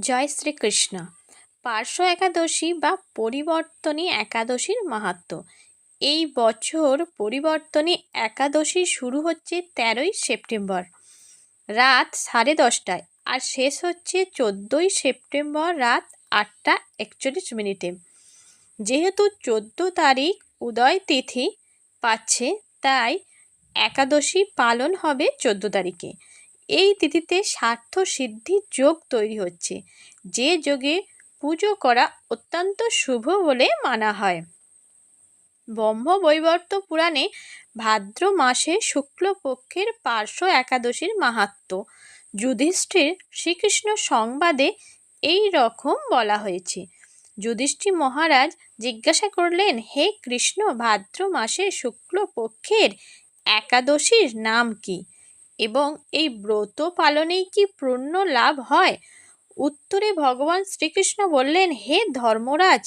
জয় শ্রীকৃষ্ণ। পার্শ্ব একাদশী বা পরিবর্তনী একাদশীর মাহাত্ম্য এই বছর পরিবর্তনী একাদশী শুরু হচ্ছে তেরোই সেপ্টেম্বর। রাত সাড়ে দশটায় আর শেষ হচ্ছে চোদ্দোই সেপ্টেম্বর রাত আটটা একচল্লিশ মিনিটে। যেহেতু চোদ্দ তারিখ উদয় তিথি পাচ্ছে, তাই একাদশী পালন হবে চোদ্দ তারিখে। এই তিথিতে স্বার্থ সিদ্ধির যোগ তৈরি হচ্ছে। যে যোগে পুজো করা অত্যন্ত শুভ বলে মানা হয়। ব্রহ্মবৈবর্ত পুরাণে ভাদ্র মাসে শুক্লপক্ষের পার্শ্ব একাদশীর মাহাত্ম্য যুধিষ্ঠির শ্রীকৃষ্ণ সংবাদে এই রকম বলা হয়েছে। যুধিষ্ঠির মহারাজ জিজ্ঞাসা করলেন, হে কৃষ্ণ, ভাদ্র মাসে শুক্লপক্ষের একাদশীর নাম কি? এবং এই ব্রত পালনেই কি পুণ্য লাভ হয়? উত্তরে ভগবান শ্রীকৃষ্ণ বললেন, হে ধর্মরাজ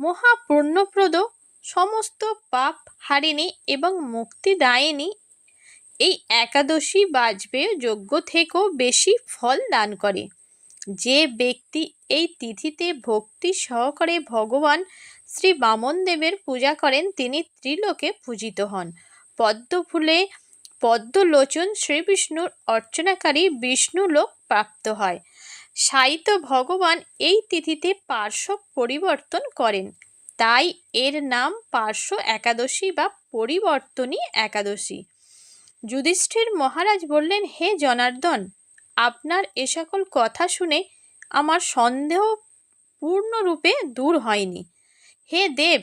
মহাপূর্ণপ্রদ সমস্ত পাপ হারিণী এবং মুক্তিদায়িনী, এই একাদশী বাজপেয় যজ্ঞ থেকেও বেশি ফল দান করে। যে ব্যক্তি এই তিথিতে ভক্তি সহকারে ভগবান শ্রী বামন দেবের পূজা করেন, তিনি ত্রিলোকে পূজিত হন। পদ্ম ফুলে পদ্মলোচন শ্রীবিষ্ণুর অর্চনাকারী বিষ্ণু লোক প্রাপ্ত হয়। সাহিত্য ভগবান এই তিথিতে পার্শ্ব পরিবর্তন করেন। তাই এর নাম পার্শ্ব একাদশী বা পরিবর্তনী একাদশী। যুধিষ্ঠির মহারাজ বললেন, হে জনার্দন, আপনার এ সকল কথা শুনে আমার সন্দেহ পূর্ণরূপে দূর হয়নি। হে দেব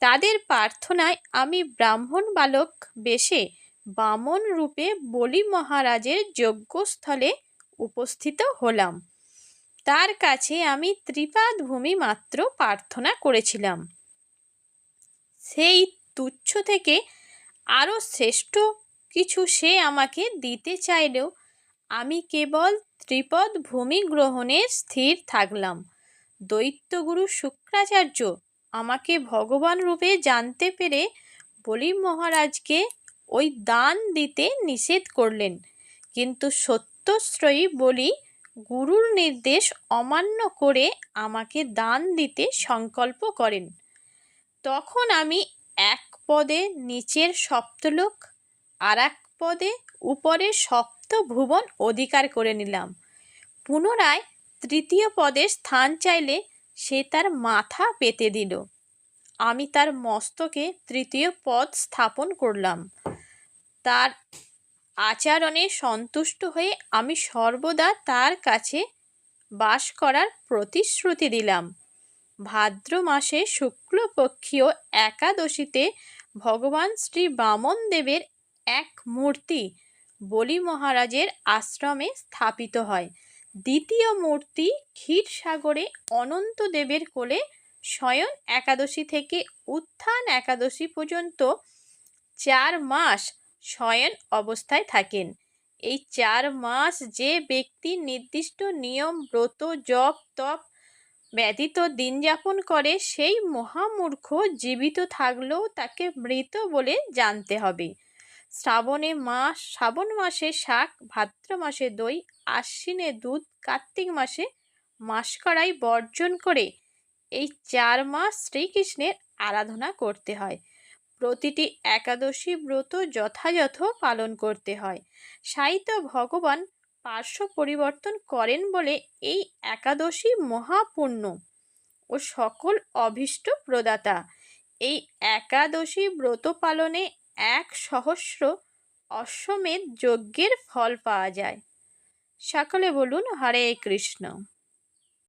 তাদের প্রার্থনায় আমি ব্রাহ্মণ বালক বেশে বামন রূপে বলি মহারাজের যজ্ঞস্থলে উপস্থিত হলাম। তার কাছে আমি ত্রিপাদ ভূমি মাত্র প্রার্থনা করেছিলাম। সেই তুচ্ছ থেকে আরও শ্রেষ্ঠ কিছু সে আমাকে দিতে চাইলেও আমি কেবল ত্রিপদ ভূমি গ্রহণে স্থির থাকলাম। দৈত্যগুরু শুক্রাচার্য আমাকে ভগবান রূপে জানতে পেরে বলি মহারাজকে, ওই দান দিতে নিষেধ করলেন। কিন্তু সত্যশ্রয়ী বলি, গুরুর নির্দেশ অমান্য করে আমাকে দান দিতে সংকল্প করেন। তখন আমি এক পদে নিচের সপ্তলোক আর এক পদে উপরের সপ্ত ভুবন অধিকার করে নিলাম। পুনরায় তৃতীয় পদের স্থান চাইলে সে তার মাথা পেতে দিল। আমি তার মস্তকে তৃতীয় পদ স্থাপন করলাম। তার আচরণে সন্তুষ্ট হয়ে আমি সর্বদা তার কাছে বাস করার প্রতিশ্রুতি দিলাম। ভাদ্র মাসে শুক্লপক্ষীয় একাদশীতে ভগবান শ্রী বামন দেবের এক মূর্তি বলি মহারাজের আশ্রমে স্থাপিত হয়। দ্বিতীয় মূর্তি ক্ষীরসাগরে অনন্ত দেবের কোলে শয়ন একাদশী থেকে উত্থান একাদশী পর্যন্ত চার মাস শয়ন অবস্থায় থাকেন। এই চার মাস যে ব্যক্তি নির্দিষ্ট নিয়ম, ব্রত, জপ, তপ ব্যতীত দিন যাপন করে, সেই মহামূর্খ জীবিত থাকলেও তাকে মৃত বলে জানতে হবে। শ্রাবণে মাস, শ্রাবণ মাসে শাক, ভাদ্র মাসে দই, আশ্বিনে দুধ, কার্তিক মাসে মাসকড়াই বর্জন করে এই চার মাস শ্রীকৃষ্ণের আরাধনা করতে হয়। প্রতিটি একাদশী ব্রত যথাযথ পালন করতে হয়। সাহিত্য ভগবান পার্শ্ব পরিবর্তন করেন বলে এই একাদশী মহাপুণ্য ও সকল অভীষ্ট প্রদাতা। এই একাদশী ব্রত পালনে এক সহস্র অশ্বমেধ যজ্ঞের ফল পাওয়া যায়। সকলে বলুন হরে কৃষ্ণ।